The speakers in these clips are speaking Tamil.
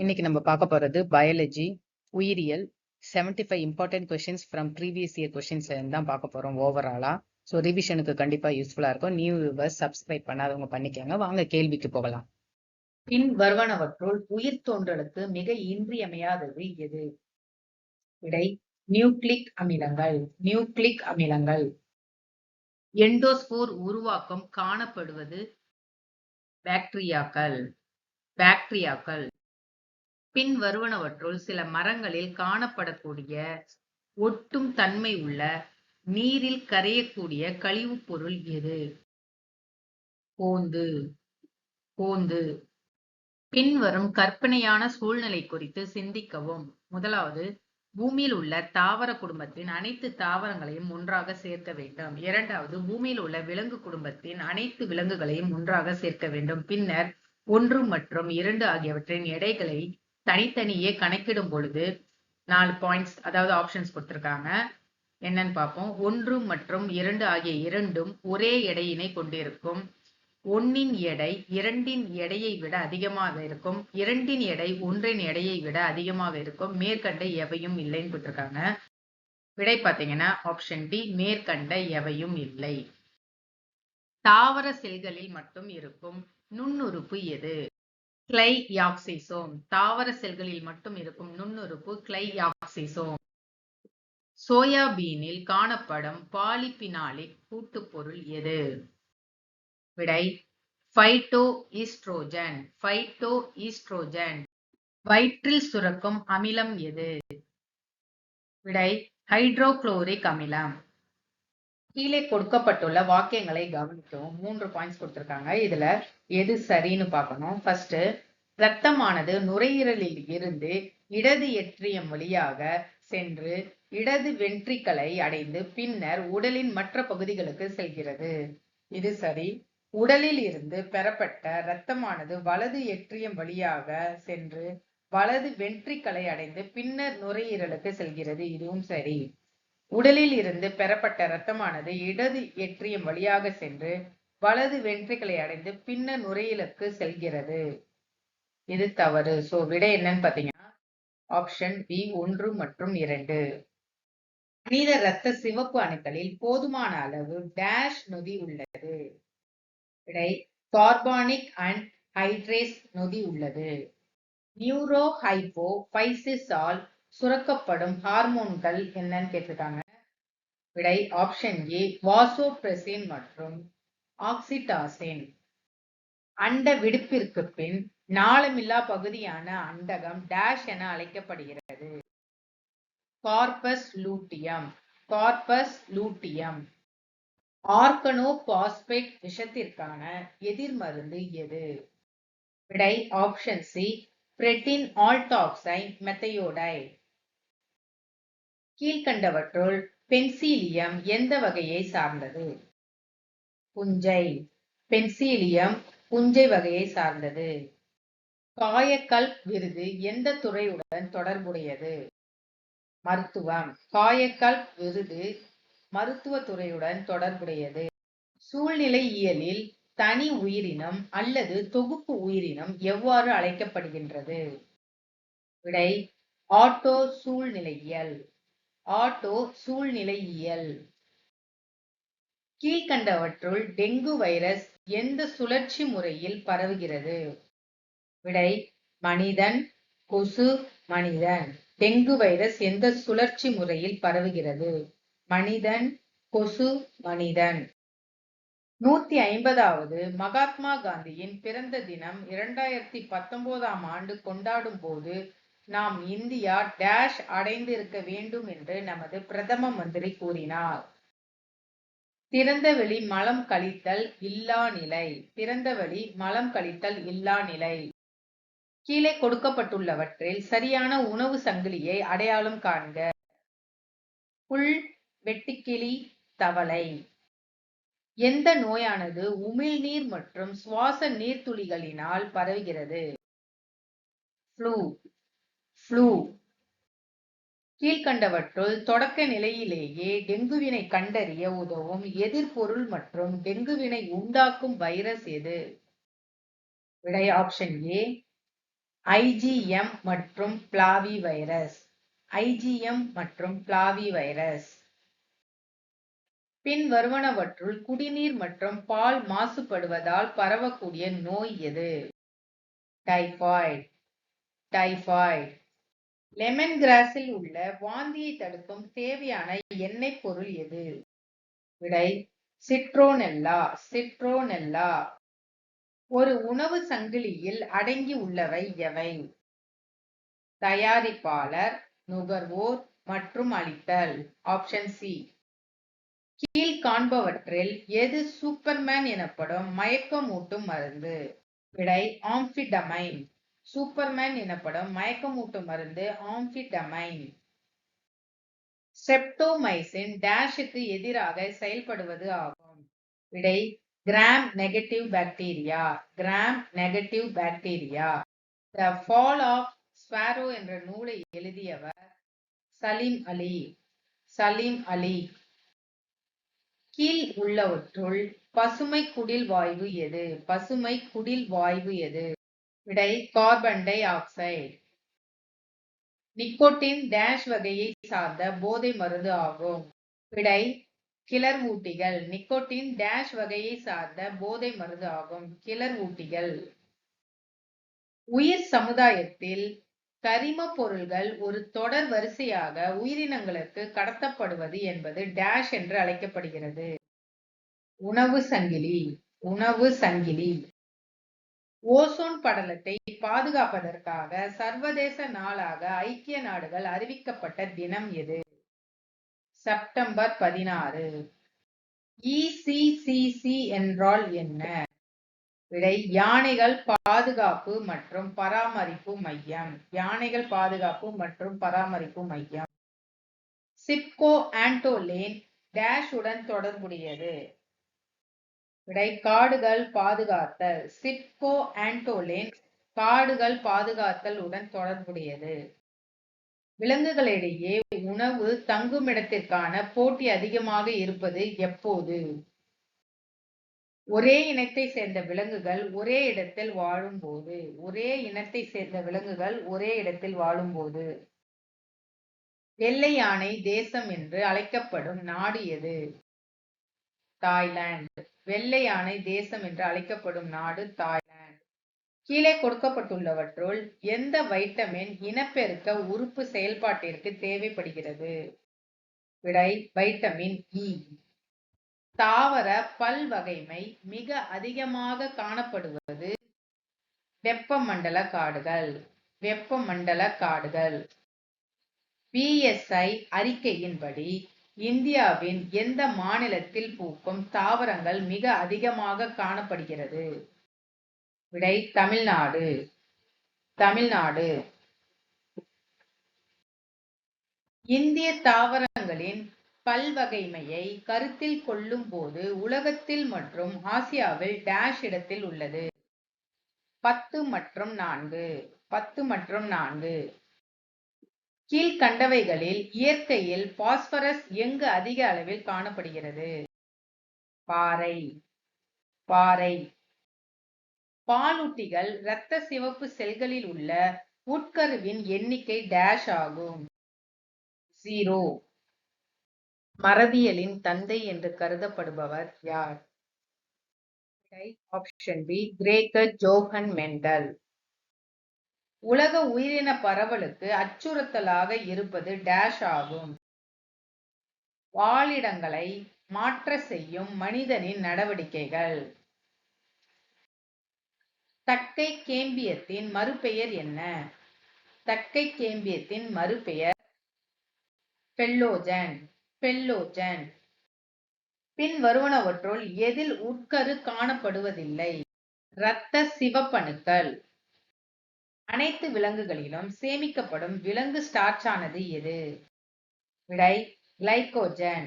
இன்னைக்கு நம்ம பார்க்க போறது பயாலஜி உயிரியல் 75 five important questions from previous year questions தான் பார்க்க போறோம் ஓவராலா ஸோ ரிவிஷனுக்கு கண்டிப்பா யூஸ்ஃபுல்லா இருக்கும். நியூ வியூவர்ஸ் சப்ஸ்கிரைப் பண்ணாதவங்க பண்ணிக்கோங்க. வாங்க கேள்விக்கு போகலாம். பின் வருவனவற்றுள் உயிர் தோன்றலுக்கு மிக இன்றியமையாதது எது? விடை நியூக்ளிக் அமிலங்கள். நியூக்ளிக் அமிலங்கள். எண்டோஸ்போர் உருவாக்கம் காணப்படுவது பாக்டீரியாக்கள் பாக்டீரியாக்கள் பின் வருவனவற்றுள் சில மரங்களில் காணப்படக்கூடிய ஒட்டும் தன்மை உள்ள நீரில் கரையக்கூடிய கழிவுப் பொருள் எது? போந்து போந்து பின்வரும் கற்பனையான சூழ்நிலை குறித்து சிந்திக்கவும். முதலாவது பூமியில் உள்ள தாவர குடும்பத்தின் அனைத்து தாவரங்களையும் ஒன்றாக சேர்க்க வேண்டும். இரண்டாவது பூமியில் உள்ள விலங்கு குடும்பத்தின் அனைத்து விலங்குகளையும் ஒன்றாக சேர்க்க வேண்டும். பின்னர் ஒன்று மற்றும் இரண்டு ஆகியவற்றின் எடைகளை தனித்தனியே கணக்கிடும் பொழுது நாலு பாயிண்ட்ஸ் அதாவது ஆப்ஷன்ஸ் கொடுத்துருக்காங்க. என்னன்னு பார்ப்போம். ஒன்று மற்றும் இரண்டு ஆகிய இரண்டும் ஒரே எடையினை கொண்டிருக்கும். ஒன்னின் எடை இரண்டின் எடையை விட அதிகமாக இருக்கும். இரண்டின் எடை ஒன்றின் எடையை விட அதிகமாக இருக்கும். மேற்கண்ட எவையும் இல்லைன்னு கொடுத்துருக்காங்க. விடை பார்த்தீங்கன்னா ஆப்ஷன் டி மேற்கண்ட எவையும் இல்லை. தாவர செல்களில் மட்டும் இருக்கும். நுண்ணுறுப்பு எது? கிளையாக்சிசோம் தாவர செல்களில் மட்டும் இருக்கும் நுண்ணுறுப்பு கிளையாக்சிசோம் சோயாபீனில் காணப்படும் பாலிபினாலிக் கூட்டுப்பொருள் எது? விடை ஃபைட்டோ ஈஸ்ட்ரோஜன் ஃபைட்டோ ஈஸ்ட்ரோஜன் வயிற்றில் சுரக்கும் அமிலம் எது? விடை ஹைட்ரோகுளோரிக் அமிலம். கீழே கொடுக்கப்பட்டுள்ள வாக்கியங்களை கவனிக்கவும். மூன்று பாயிண்ட்ஸ் கொடுத்துருக்காங்க. இதுல எது சரின்னு பார்க்கணும். ஃபர்ஸ்ட் ரத்தமானது நுரையீரலில் இருந்து இடது எற்றியம் வழியாக சென்று இடது வென்றிக்களை அடைந்து பின்னர் உடலின் மற்ற பகுதிகளுக்கு செல்கிறது. இது சரி. உடலில் இருந்து பெறப்பட்ட இரத்தமானது வலது எற்றியம் வழியாக சென்று வலது வென்றிக்களை அடைந்து பின்னர் நுரையீரலுக்கு செல்கிறது. இதுவும் சரி. உடலில் இருந்து பெறப்பட்ட இரத்தமானது இடது எற்றியம் வழியாக சென்று வலது வென்ட்ரிகளை அடைந்து பின்னர் நுரையீலுக்கு செல்கிறது. இது தவறு. சோ விடை என்னன்னு பாத்தீங்கன்னா ஆப்ஷன் பி ஒன்று மற்றும் இரண்டு. மனித இரத்த சிவப்பு அணுக்களில் போதுமான அளவு டேஷ் நொதி உள்ளது. விடை கார்பானிக் அண்ட் ஹைட்ரேஸ் நொதி உள்ளது. நியூரோ ஹைப்போ பைசிஸால் சுரக்கப்படும் ஹார்மோன்கள் என்னன்னு கேட்டிருக்காங்க. விடை ஆப்ஷன் ஏ வாசோப்ரெசின் மற்றும் ஆக்சிடாசின் அண்ட விடுப்பிற்கு பின் நாளமில்லா பகுதியான அண்டகம் டேஷ் என அழைக்கப்படுகிறது. Corpus luteum corpus luteum organophosphate விஷத்திற்கான எதிர்மருந்து எது? விடை ஆப்ஷன் சி பிரெட்டின் ஆல்டாக்சைன் மெத்தையோடைட் கீழ்கண்டவற்றுள் பென்சீலியம் எந்த வகையை சார்ந்தது? புஞ்சை. பென்சீலியம் புஞ்சை வகையை சார்ந்தது. காயக்கல் விருது எந்த துறையுடன் தொடர்புடையது? மருத்துவம். காயக்கல் விருது மருத்துவ துறையுடன் தொடர்புடையது. சூழ்நிலையியலில் தனி உயிரினம் அல்லது தொகுப்பு உயிரினம் எவ்வாறு அழைக்கப்படுகின்றது? விடை. ஆட்டோ சூழ்நிலையியல் ஆட்டோ சூழ்நிலையியல். கீழ்கண்டவற்றுள் டெங்கு வைரஸ் எந்த சுழற்சி முறையில் பரவுகிறது? விடை மனிதன் கொசு மனிதன். டெங்கு வைரஸ் எந்த சுழற்சி முறையில் பரவுகிறது? மனிதன் கொசு மனிதன். நூத்தி ஐம்பதாவது மகாத்மா காந்தியின் பிறந்த தினம் இரண்டாயிரத்தி பத்தொன்பதாம் ஆண்டு கொண்டாடும் போது நாம் இந்தியா டேஷ் அடைந்திருக்க வேண்டும் என்று நமது பிரதம மந்திரி கூறினார். திறந்தவெளி மலம் கழித்தல் இல்லா நிலை. திறந்தவெளி மலம் கழித்தல் இல்லா நிலை. கீழே கொடுக்கப்பட்டுள்ளவற்றில் சரியான உணவு சங்கிலியை அடையாளம் காண்க. புல் வெட்டுக்கிளி தவளை. எந்த நோயானது உமிழ்நீர் மற்றும் சுவாச நீர்த்துளிகளினால் பரவுகிறது? ஃப்ளூ ஃப்ளூ கீழ்கண்டவற்றுள் தொடக்க நிலையிலேயே டெங்குவினை கண்டறிய உதவும் எதிர்பொருள் மற்றும் டெங்குவினை உண்டாக்கும் வைரஸ் எது? விடை ஆப்ஷன் ஏ ஐஜிஎம் மற்றும் பிளாவி வைரஸ் ஐஜிஎம் மற்றும் பிளாவி வைரஸ் பின் வருவனவற்றுள் குடிநீர் மற்றும் பால் மாசுபடுவதால் பரவக்கூடிய நோய் எது? டைஃபாய்டு டைபாய்டு லெமன் கிராஸில் உள்ள வாந்தியை தடுக்கும் தேவையான எண்ணெய் பொருள் எது? விடை சிட்ரோனெல்லா சிட்ரோனெல்லா ஒரு உணவு சங்கிலியில் அடங்கி உள்ளவை எவை? தயாரிப்பாளர் நுகர்வோர் மற்றும் அளித்தல். ஆப்ஷன் சி கீழ் காண்பவற்றில் எது சூப்பர்மேன் எனப்படும் மயக்கமூட்டும் மருந்து? விடை ஆம்பிடமைன் சூப்பர்மேன் எனப்படும் மயக்கமூட்டும் மருந்து ஆம்பிடமைன் ஸ்ட்ரெப்டோமைசின் டேஷுக்கு எதிராக செயல்படுவது ஆகும். விடை gram negative bacteria gram negative bacteria the fall of sparrow என்ற நூலை எழுதியவர் சலீம் அலி. சலீம் அலி. கீழ் உள்ளவற்றுள் பசுமை குடில் வாய்வு எது? பசுமை குடில் வாய்வு எது? விடை carbon dioxide. Nicotine dash வகையை சார்ந்த போதை மருந்து ஆகும். விடை கிளர் ஊட்டிகள். நிக்கோட்டின் டேஷ் வகையை சார்ந்த போதை மருந்து ஆகும். கிளர் ஊட்டிகள். உயிர் சமுதாயத்தில் கரிம பொருள்கள் ஒரு தொடர் வரிசையாக உயிரினங்களுக்கு கடத்தப்படுவது என்பது டேஷ் என்று அழைக்கப்படுகிறது. உணவு சங்கிலி. உணவு சங்கிலி. ஓசோன் படலத்தை பாதுகாப்பதற்காக சர்வதேச நாளாக ஐக்கிய நாடுகள் அறிவிக்கப்பட்ட தினம் எது? செப்டம்பர் பதினாறு. இசிசிசி என்றால் என்ன? விடை யானைகள் பாதுகாப்பு மற்றும் பராமரிப்பு மையம். யானைகள் பாதுகாப்பு மற்றும் பராமரிப்பு மையம். சிப்கோ ஆண்டோலேன் டேஷ் உடன் தொடர்புடையது. விடை காடுகள் பாதுகாத்தல். சிப்கோ ஆண்டோலேன் காடுகள் பாதுகாத்தல் உடன் தொடர்புடையது. விலங்குகளிடையே உணவு தங்குமிடத்திற்கான போட்டி அதிகமாக இருப்பது எப்போது? ஒரே இனத்தை சேர்ந்த விலங்குகள் ஒரே இடத்தில் வாழும்போது ஒரே இனத்தை சேர்ந்த விலங்குகள் ஒரே இடத்தில் வாழும்போது? வெள்ளை யானை தேசம் என்று அழைக்கப்படும் நாடு எது? தாய்லாந்து. வெள்ளை யானை தேசம் என்று அழைக்கப்படும் நாடு தாய்லாந்து. கீழே கொடுக்கப்பட்டுள்ளவற்றுள் எந்த வைட்டமின் இனப்பெருக்க உறுப்பு செயல்பாட்டிற்கு தேவைப்படுகிறது? விடை வைட்டமின் இ. தாவர பல்வகைமை மிக அதிகமாக காணப்படுவது வெப்பமண்டல காடுகள் வெப்பமண்டல காடுகள். பிஎஸ்ஐ அறிக்கையின்படி இந்தியாவின் எந்த மாநிலத்தில் பூக்கும் தாவரங்கள் மிக அதிகமாக காணப்படுகிறது? விடை தமிழ்நாடு. தமிழ்நாடு. இந்திய தாவரங்களின் பல்வகைமையை கருத்தில் கொள்ளும் போது உலகத்தில் மற்றும் ஆசியாவில் டேஷ் இடத்தில் உள்ளது. பத்து மற்றும் நான்கு. பத்து மற்றும் நான்கு. கீழ்கண்டவைகளில் இயற்கையில் பாஸ்பரஸ் எங்கு அதிக அளவில் காணப்படுகிறது? பாறை. பாறை. பாலூட்டிகள் இரத்த சிவப்பு செல்களில் உள்ள உட்கருவின் எண்ணிக்கை டேஷ் ஆகும். ஜீரோ மரபியலின் தந்தை என்று கருதப்படுபவர் யார்? ஆப்ஷன் பி கிரேக்கர் ஜோஹன் மெண்டல் உலக உயிரின பரவலுக்கு அச்சுறுத்தலாக இருப்பது டேஷ் ஆகும். வாழிடங்களை மாற்ற செய்யும் மனிதனின் நடவடிக்கைகள். தக்கை கேம்பியத்தின் மறுபெயர் என்ன? தக்கை கேம்பியத்தின் மறுபெயர் பெல்லோஜன் பெல்லோஜன். பின் வருவனவற்றுள் எதில் உட்கரு காணப்படுவதில்லை. இரத்த சிவப்பணுக்கள். அனைத்து விலங்குகளிலும் சேமிக்கப்படும் விலங்கு ஸ்டார்ச்சானது எது? விடை கிளைகோஜன்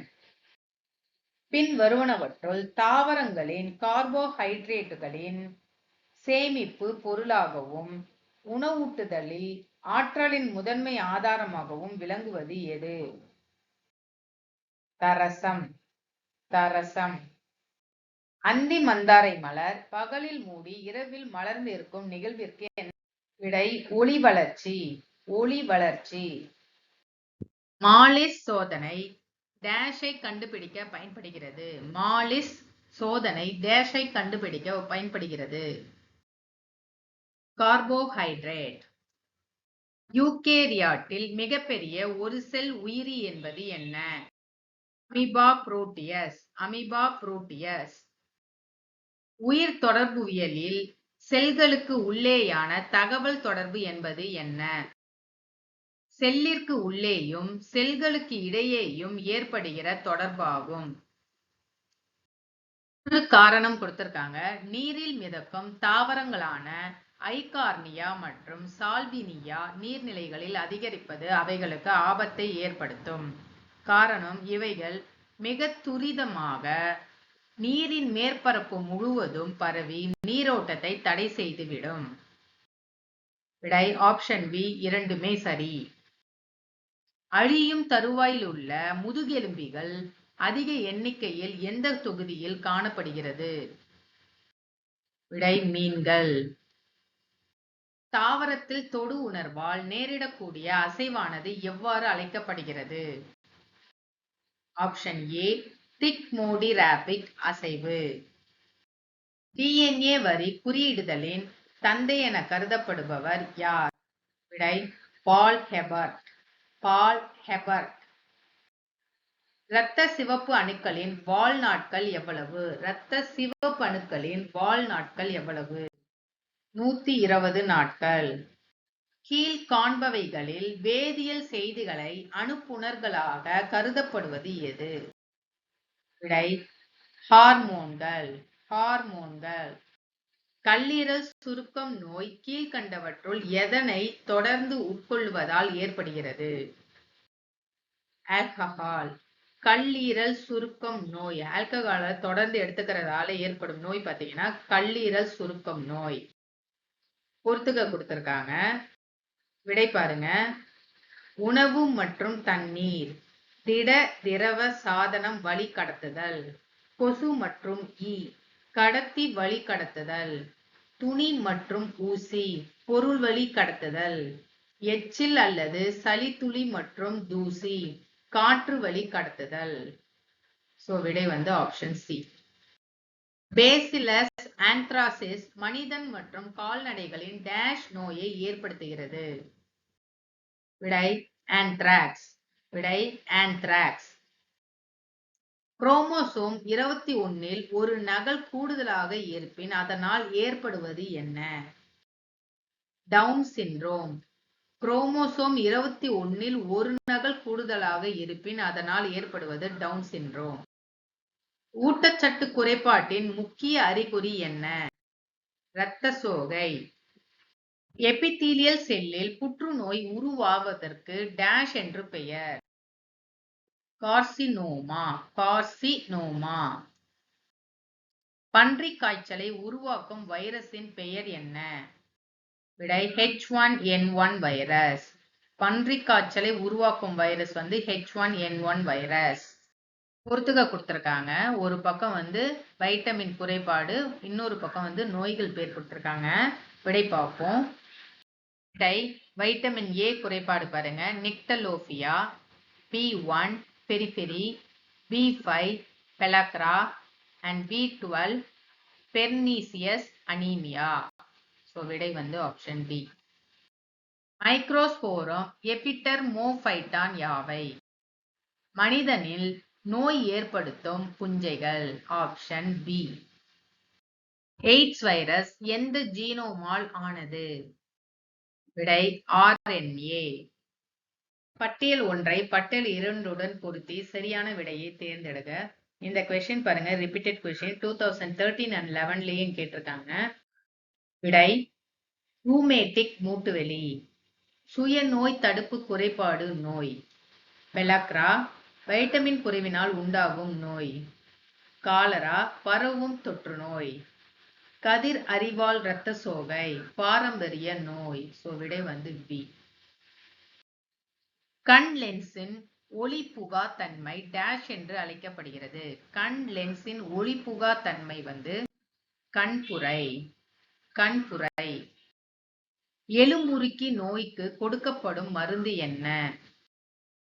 பின் வருவனவற்றுள் தாவரங்களின் கார்போஹைட்ரேட்டுகளின் சேமிப்பு பொருளாகவும் உணவூட்டுதலில் ஆற்றலின் முதன்மை ஆதாரமாகவும் விளங்குவது எது? தரசம் தரசம். அந்தி மந்தாரை மலர் பகலில் மூடி இரவில் மலர்ந்து இருக்கும் நிகழ்விற்கு விடை ஒளி வளர்ச்சி ஒளி வளர்ச்சி. மாலிஸ் சோதனை டேஷை கண்டுபிடிக்க பயன்படுகிறது. மாலிஸ் சோதனை டேஷை கண்டுபிடிக்க பயன்படுகிறது. கார்போஹைட்ரேட். யூகேரியாட்டில் மிகப்பெரிய ஒரு செல் உயிரி என்பது என்ன? Amoeba proteus amoeba proteus. உயிர் தொடர்புவியலில் செல்களுக்கு உள்ளேயான தகவல் தொடர்பு என்பது என்ன? செல்லிற்கு உள்ளேயும் செல்களுக்கு இடையேயும் ஏற்படுகிற தொடர்பாகும். காரணம் கொடுத்திருக்காங்க. நீரில் மிதக்கும் தாவரங்களான ஐகார்னியா மற்றும் சால்பினியா நீர்நிலைகளில் அதிகரிப்பது அவைகளுக்கு ஆபத்தை ஏற்படுத்தும். காரணம் இவைகள் மிக துரிதமாக நீரின் மேற்பரப்பு முழுவதும் பரவி நீரோட்டத்தை தடை செய்துவிடும். விடை ஆப்ஷன் பி இரண்டுமே சரி. அழியும் தருவாயில் உள்ள முதுகெலும்பிகள் அதிக எண்ணிக்கையில் எந்த தொகுதியில் காணப்படுகிறது? விடை மீன்கள். தாவரத்தில் தொடு உணர்வால் நேரிடக்கூடிய அசைவானது எவ்வாறு அழைக்கப்படுகிறது? ஆப்ஷன் ஏ திக்மோடி ரேபிட் அசைவு. டிஎன்ஏ வரி குறியிடுதலின் தந்தை என கருதப்படுபவர் யார்? விடை பால் ஹெபர்ட். பால் ஹெபர்ட். இரத்த சிவப்பு அணுக்களின் வால் நாட்கள் எவ்வளவு? இரத்த சிவப்பு அணுக்களின் வால் நாட்கள் எவ்வளவு? நூத்தி இருபது நாட்கள். கீழ் காண்பவைகளில் வேதியியல் செய்திகளை அனுப்புணர்களாக கருதப்படுவது எது விடை ஹார்மோன்கள் ஹார்மோன்கள். கல்லீரல் சுருக்கம் நோய் கீழ்கண்டவற்றுள் எதனை தொடர்ந்து உட்கொள்வதால் ஏற்படுகிறது? ஆல்கஹால். கல்லீரல் சுருக்கம் நோய் ஆல்கஹாலை தொடர்ந்து எடுத்துக்கிறதால ஏற்படும் நோய் பார்த்தீங்கன்னா கல்லீரல் சுருக்கம் நோய். பொறுத்துக்க கொடுத்துருக்காங்க. விடை பாருங்க. உணவு மற்றும் தண்ணீர். திட திரவ சாதனம் வழி கடத்துதல். கொசு மற்றும் ஈ. கடத்தி வழி கடத்துதல். துணி மற்றும் ஊசி. பொருள் வழி கடத்துதல். எச்சில் அல்லது சளித்துளி மற்றும் தூசி. காற்று வழி கடத்துதல். சோ விடை வந்து ஆப்ஷன் சி பேசிலஸ் ஆந்த்ராசிஸ் மனிதன் மற்றும் கால்நடைகளின் டேஷ் நோயை ஏற்படுத்துகிறது. விடை ஆந்த்ராக்ஸ் விடை ஆந்த்ராக்ஸ் குரோமோசோம் இருபத்தி ஒன்னில் ஒரு நகல் கூடுதலாக இருப்பின் அதனால் ஏற்படுவது என்ன? டவுன் சிண்ட்ரோம் குரோமோசோம் இருபத்தி ஒன்னில் ஒரு நகல் கூடுதலாக இருப்பின் அதனால் ஏற்படுவது டவுன் சிண்ட்ரோம் ஊட்டச்சத்து குறைபாட்டின் முக்கிய அறிகுறி என்ன? இரத்த சோகை. எபித்தீலியல் செல்லில் புற்றுநோய் உருவாவதற்கு டேஷ் என்று பெயர். Carcinoma carcinoma. பன்றி காய்ச்சலை உருவாக்கும் வைரஸின் பெயர் என்ன? விடை H one N one virus. பன்றி காய்ச்சலை உருவாக்கும் வைரஸ் வந்து H one N one virus. பொறுத்துக்க கொடுத்துருக்காங்க. ஒரு பக்கம் வந்து வைட்டமின் குறைபாடு இன்னொரு பக்கம் வந்து நோய்கள் பேர் கொடுத்துருக்காங்க. விடை பார்ப்போம். விடை வைட்டமின் ஏ குறைபாடு பாருங்க. Nyctalopia B one periphery, B five pellagra and B anemia. Pernicious anaemia so விடை வந்து option B microsporum epidermophyton யாவை? மனிதனில் நோய் ஏற்படுத்தும் புஞ்சைகள் ஆப்ஷன் பி எய்ட்ஸ் வைரஸ் எந்த ஜீனோமால் ஆனது? விடை ஆர்என்ஏ பட்டியல் ஒன்றை பட்டியல் இரண்டுடன் பொருத்தி சரியான விடையை தேர்ந்தெடுக்க இந்த கொஷின் பாருங்க repeated question two thousand thirteen and லெவன்லேயும் கேட்டிருக்காங்க. விடை ரூமேட்டிக் மூட்டுவெளி சுய நோய் தடுப்பு குறைபாடு நோய் பெலாக்ரா வைட்டமின் குறைவினால் உண்டாகும் நோய் காலரா பரவும் தொற்று நோய் கதிர் அறிவால் இரத்த சோகை பாரம்பரிய நோய். ஸோ விடை வந்து பி கண் லென்ஸின் ஒளிபுகா தன்மை டேஷ் என்று அழைக்கப்படுகிறது. கண் லென்ஸின் ஒளிபுகா தன்மை வந்து கண்புரை கண்புரை எலும்புருக்கி நோய்க்கு கொடுக்கப்படும் மருந்து என்ன?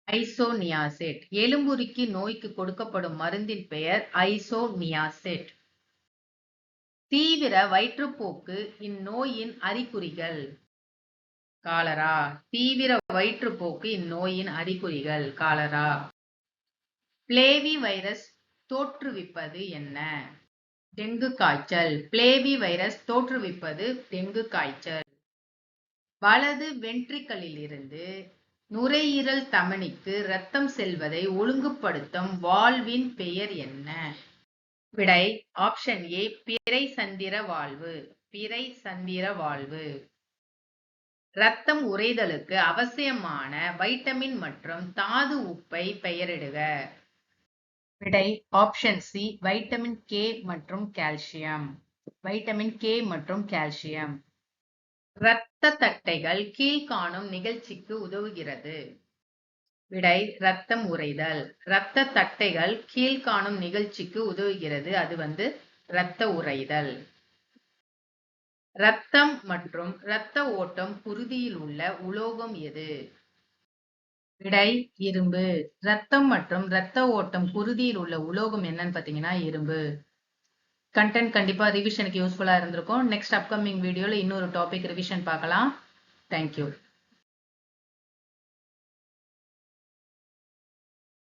ஐசோனியாசிட் எலும்புருக்கி நோய்க்கு கொடுக்கப்படும் மருந்தின் பெயர் ஐசோனியாசெட் தீவிர வயிற்றுப்போக்கு இந்நோயின் அறிகுறிகள். காலரா? தீவிர வயிற்றுப்போக்கு இந்நோயின் அறிகுறிகள் காலரா? பிளேவி வைரஸ் தோற்றுவிப்பது என்ன? டெங்கு காய்ச்சல். பிளேவி வைரஸ் தோற்றுவிப்பது டெங்கு காய்ச்சல். வலது வென்ட்ரிக்கலிலிருந்து நுரையீரல் தமனிக்கு ரத்தம் செல்வதை ஒழுங்குபடுத்தும் வால்வின் பெயர் என்ன? விடை ஆப்ஷன் ஏ பிறை சந்திர வாழ்வு. பிறை சந்திர வாழ்வு. இரத்தம் உறைதலுக்கு அவசியமான வைட்டமின் மற்றும் தாது உப்பை பெயரிடுக. விடை ஆப்ஷன் சி வைட்டமின் கே மற்றும் கால்சியம் வைட்டமின் கே மற்றும் கால்சியம் இரத்த தட்டைகள் கீழ்காணும் நிகழ்ச்சிக்கு உதவுகிறது. விடை ரத்தம் உறைதல். இரத்த தட்டைகள் கீழ்காணும் நிகழ்ச்சிக்கு உதவுகிறது. அது வந்து இரத்த உறைதல். இரத்தம் மற்றும் இரத்த ஓட்டம் குருதியில் உள்ள உலோகம் எது? விடை இரும்பு. ரத்தம் மற்றும் இரத்த ஓட்டம் குருதியில் உள்ள உலோகம் என்னன்னு பாத்தீங்கன்னா இரும்பு. கண்டென்ட் கண்டிப்பா ரிவிஷனுக்கு யூஸ்ஃபுல்லா இருந்திருக்கும். நெக்ஸ்ட் அப்கமிங் வீடியோல இன்னொரு டாபிக் ரிவிஷன் பார்க்கலாம். தேங்க்யூ